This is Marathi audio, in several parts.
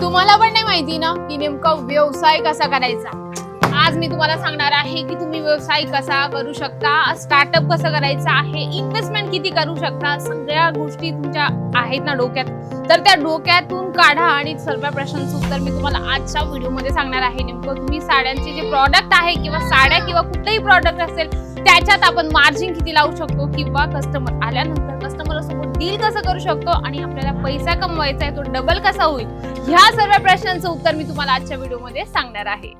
तुम्हाला पण नाही माहिती ना की नेमका व्यवसाय कसा करायचा? आज मी तुम्हाला सांगणार आहे की तुम्ही व्यवसाय कसा करू शकता स्टार्टअप कसं करायचं आहे इन्व्हेस्टमेंट किती करू शकता सगळ्या गोष्टी तुमच्या आहेत ना डोक्यात. तर त्या डोक्यातून काढा आणि सर्व प्रश्नांचं उत्तर मी तुम्हाला आजच्या व्हिडिओमध्ये सांगणार आहे. नेमकं तुम्ही साड्यांचे जे प्रॉडक्ट आहे किंवा साड्या किंवा कुठलंही प्रॉडक्ट असेल त्याच्यात आपण मार्जिन किती लावू शकतो किंवा कस्टमर आल्यानंतर कस्टमर सोबत डील कसं करू शकतो आणि आपल्याला पैसा कमवायचा आहे तो डबल कसा होईल ह्या सर्व प्रश्नांचं उत्तर मी तुम्हाला आजच्या व्हिडिओमध्ये सांगणार आहे.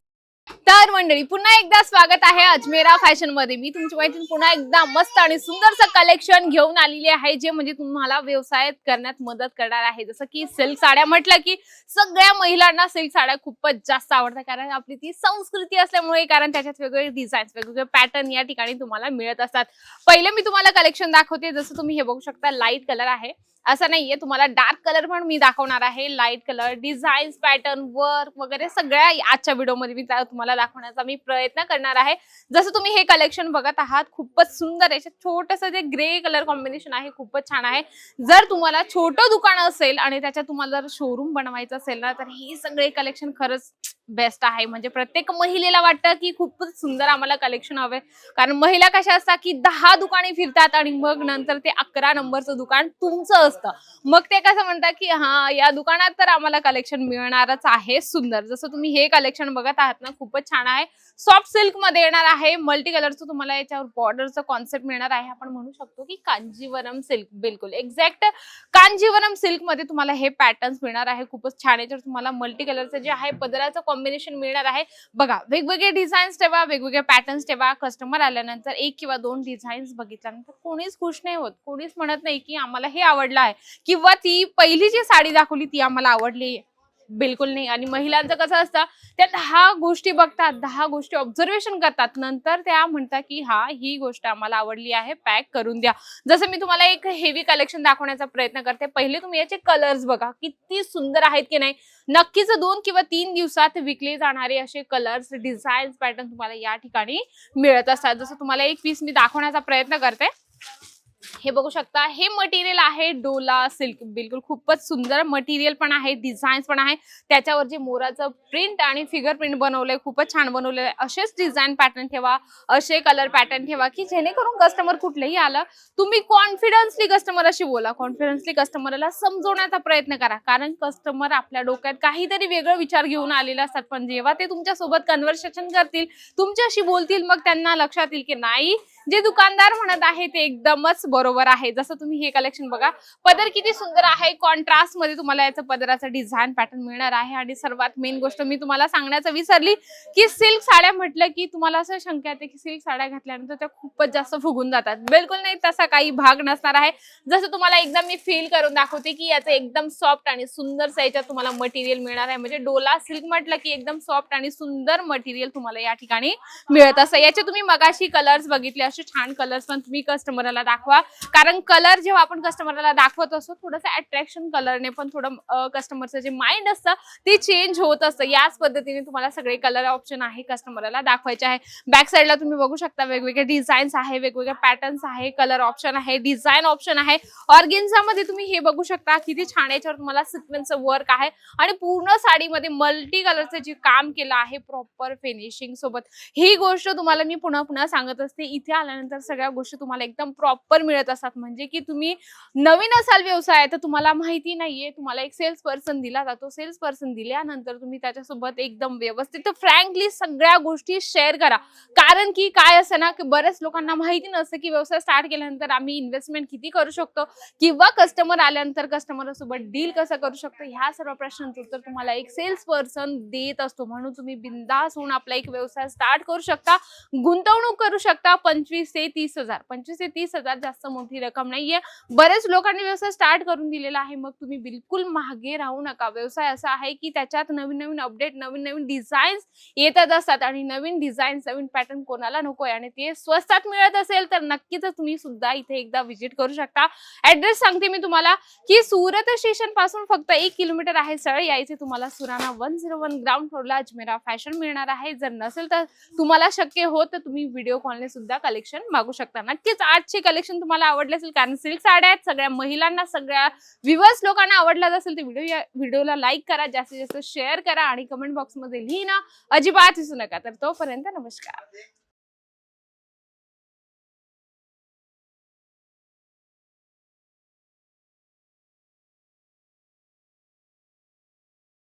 तर मंडळी पुन्हा एकदा स्वागत आहे अजमेरा फॅशनमध्ये मी तुमची मैत्रीण पुन्हा एकदा मस्त आणि सुंदरसं कलेक्शन घेऊन आलेली आहे जे म्हणजे तुम्हाला व्यवसायात करण्यात मदत करणार आहे. जसं की सिल्क साड्या म्हटलं की सगळ्या महिलांना सिल्क साड्या खूपच जास्त आवडतात कारण आपली ती संस्कृती असल्यामुळे कारण त्याच्यात वेगवेगळे डिझाईन्स वेगवेगळे पॅटर्न या ठिकाणी तुम्हाला मिळत असतात. पहिले मी तुम्हाला कलेक्शन दाखवते जसं तुम्ही हे बघू शकता लाइट कलर आहे. असं नाहीये तुम्हाला डार्क कलर पण मी दाखवणार आहे. Light colour designs pattern work वगैरे सगळ्या आजच्या व्हिडिओमध्ये मी तुम्हाला दाखवण्याचा मी प्रयत्न करणार आहे. जसं तुम्ही हे कलेक्शन बघत आहात खूपच सुंदर याच्यात छोटस जे ग्रे कलर कॉम्बिनेशन आहे खूपच छान आहे. जर तुम्हाला छोटं दुकान असेल आणि त्याच्यात तुम्हाला जर शोरूम बनवायचं असेल ना तर हे सगळे कलेक्शन खरंच बेस्ट आहे. म्हणजे प्रत्येक महिलेला वाटतं की खूपच सुंदर आम्हाला कलेक्शन हवे कारण महिला कशा असतात की दहा दुकाने फिरतात आणि मग नंतर ते अकरा नंबरचं दुकान तुमचं असतं. मग ते कसं म्हणतात की हा या दुकानात तर आम्हाला कलेक्शन मिळणारच आहे सुंदर. जसं तुम्ही हे कलेक्शन बघत आहात ना खूपच छान आहे. सॉफ्ट सिल्कमध्ये येणार आहे. मल्टी कलरचं तुम्हाला याच्यावर बॉर्डरचं कॉन्सेप्ट मिळणार आहे. आपण म्हणू शकतो की कांजीवरम सिल्क बिलकुल. एक्झॅक्ट कांजीवरम सिल्कमध्ये तुम्हाला हे पॅटर्न्स मिळणार आहे. खूपच छान याच्यावर तुम्हाला मल्टी कलरचं जे आहे पदराचं कॉम्बिनेशन मिळणार आहे. बघा वेगवेगळे डिझाईन्स ठेवा वेगवेगळे पॅटर्न्स ठेवा. कस्टमर आल्यानंतर एक किंवा दोन डिझाईन्स बघितल्यानंतर कोणीच खुश नाही होत. कोणीच म्हणत नाही की आम्हाला हे आवडलं आहे. किंवा ती पहिली जी साडी दाखवली ती आम्हाला आवडली बिलकुल नाही. आणि महिलांचं कसं असतं त्या दहा गोष्टी बघतात दहा गोष्टी ऑब्झर्वेशन करतात. नंतर त्या म्हणतात की हा ही गोष्ट आम्हाला आवडली आहे पॅक करून द्या. जसं मी तुम्हाला एक हेवी कलेक्शन दाखवण्याचा प्रयत्न करते. पहिले तुम्ही याचे कलर्स बघा किती सुंदर आहेत की नाही. नक्कीच दोन किंवा तीन दिवसात विकले जाणारे असे कलर्स डिझाईन्स पॅटर्न तुम्हाला या ठिकाणी मिळत असतात. जसं तुम्हाला एक पीस मी दाखवण्याचा प्रयत्न करते. हे बघू शकता हे मटेरियल आहे डोला सिल्क बिलकुल खूपच सुंदर मटेरियल पण आहे डिझाईन्स पण आहे. त्याच्यावर जे मोराचं प्रिंट आणि फिगर प्रिंट बनवलंय खूपच छान बनवलेलं आहे असेच डिझाईन पॅटर्न ठेवा असे कलर पॅटर्न ठेवा की जेणेकरून कस्टमर कुठलेही आलं तुम्ही कॉन्फिडन्सली कस्टमरशी बोला. कॉन्फिडन्सली कस्टमरला समजवण्याचा प्रयत्न करा. कारण कस्टमर आपल्या डोक्यात काहीतरी वेगळं विचार घेऊन आलेले असतात. पण जेव्हा ते तुमच्यासोबत कन्व्हर्सेशन करतील तुमच्याशी बोलतील मग त्यांना लक्षात येईल की नाही जे दुकानदार म्हणत आहे ते एकदमच बरोबर आहे. जसं तुम्ही हे कलेक्शन बघा पदर किती सुंदर आहे. कॉन्ट्रास्टमध्ये तुम्हाला याचं पदराचं डिझाईन पॅटर्न मिळणार आहे. आणि सर्वात मेन गोष्ट मी तुम्हाला सांगण्याचं विसरली की सिल्क साड्या म्हटलं की तुम्हाला असं शंका येते की सिल्क साड्या घातल्यानंतर त्या खूपच जास्त फुगून जातात. बिलकुल नाही तसा काही भाग नसणार आहे. जसं तुम्हाला एकदम मी फील करून दाखवते की याचं एकदम सॉफ्ट आणि सुंदर याच्यात तुम्हाला मटेरियल मिळणार आहे. म्हणजे डोला सिल्क म्हटलं की एकदम सॉफ्ट आणि सुंदर मटेरियल तुम्हाला या ठिकाणी मिळत असं याचे तुम्ही मगाशी कलर्स बघितले असे छान कलर्स पण तुम्ही कस्टमरला दाखवा. कारण कलर जेव्हा आपण कस्टमरला दाखवत असतो थोडंसं अट्रॅक्शन कलरने पण थोडं कस्टमरचं जे माइंड असतं ते चेंज होत असतं. याच पद्धतीने तुम्हाला सगळे कलर ऑप्शन आहे कस्टमरला दाखवायचे आहे. बॅक साईडला तुम्ही बघू शकता वेगवेगळे डिझाईन्स आहे वेगवेगळे पॅटर्न्स आहे कलर ऑप्शन आहे डिझाईन ऑप्शन आहे. ऑर्गेन्झामध्ये तुम्ही हे बघू शकता किती छान याच्यावर तुम्हाला सिक्वेन्सचं वर्क आहे. आणि पूर्ण साडीमध्ये मल्टी कलरचं जे काम केलं आहे प्रॉपर फिनिशिंग सोबत. ही गोष्ट तुम्हाला मी पुन्हा पुन्हा सांगत असते. इथे आल्यानंतर सगळ्या गोष्टी तुम्हाला एकदम प्रॉपर मिळत असतात. म्हणजे की तुम्ही नवीन असाल व्यवसाय तर तुम्हाला माहिती नाहीये. तुम्हाला एक सेल्स पर्सन दिला जातो. सेल्स पर्सन दिल्यानंतर तुम्ही त्याच्यासोबत एकदम व्यवस्थित फ्रँकली सगळ्या गोष्टी शेअर करा. कारण की काय असं ना की बऱ्याच लोकांना माहिती नसतं की व्यवसाय स्टार्ट केल्यानंतर आम्ही इन्व्हेस्टमेंट किती करू शकतो किंवा कस्टमर आल्यानंतर कस्टमर सोबत डील कसं करू शकतो? ह्या सर्व प्रश्नांचं उत्तर तुम्हाला एक सेल्स पर्सन देत असतो. म्हणून तुम्ही बिंदास होऊन आपला एक व्यवसाय स्टार्ट करू शकता गुंतवणूक करू शकता पंचवीस पंचवीस ते तीस हजार. पंचवीस ते तीस हजार जास्त मोठी रक्कम नाहीये. बरेच लोकांनी व्यवसाय स्टार्ट करून दिलेला आहे. मग तुम्ही बिलकुल मागे राहू नका. व्यवसाय असा आहे की त्याच्यात नवीन नवीन अपडेट नवीन नवीन डिझाईन्स येतच असतात आणि नवीन डिझाईन्स नवीन पॅटर्न कोणाला नकोय आणि ते स्वस्तात मिळत असेल तर नक्कीच तुम्ही सुद्धा इथे एकदा व्हिजिट करू शकता. ऍड्रेस सांगते मी तुम्हाला की सुरत स्टेशनपासून फक्त एक किलोमीटर आहे सरळ यायचे तुम्हाला Surana one zero one ground फ्लोरला Ajmera fashion मिळणार आहे. जर नसेल तर तुम्हाला शक्य होत तर तुम्ही व्हिडिओ कॉलने सुद्धा कलेक्ट कलेक्शन मागू शकता. नक्कीच आजचे कलेक्शन तुम्हाला आवडले असेल कारण सिल्क साड्या आहेत सगळ्या महिलांना सगळ्या व्ह्युअर्स लोकांना आवडला असेल तर व्हिडिओ व्हिडिओला लाईक करा जास्तीत जास्त शेअर करा आणि कमेंट बॉक्समध्ये लिहिणं अजिबात विसरू नका. तर तोपर्यंत नमस्कार.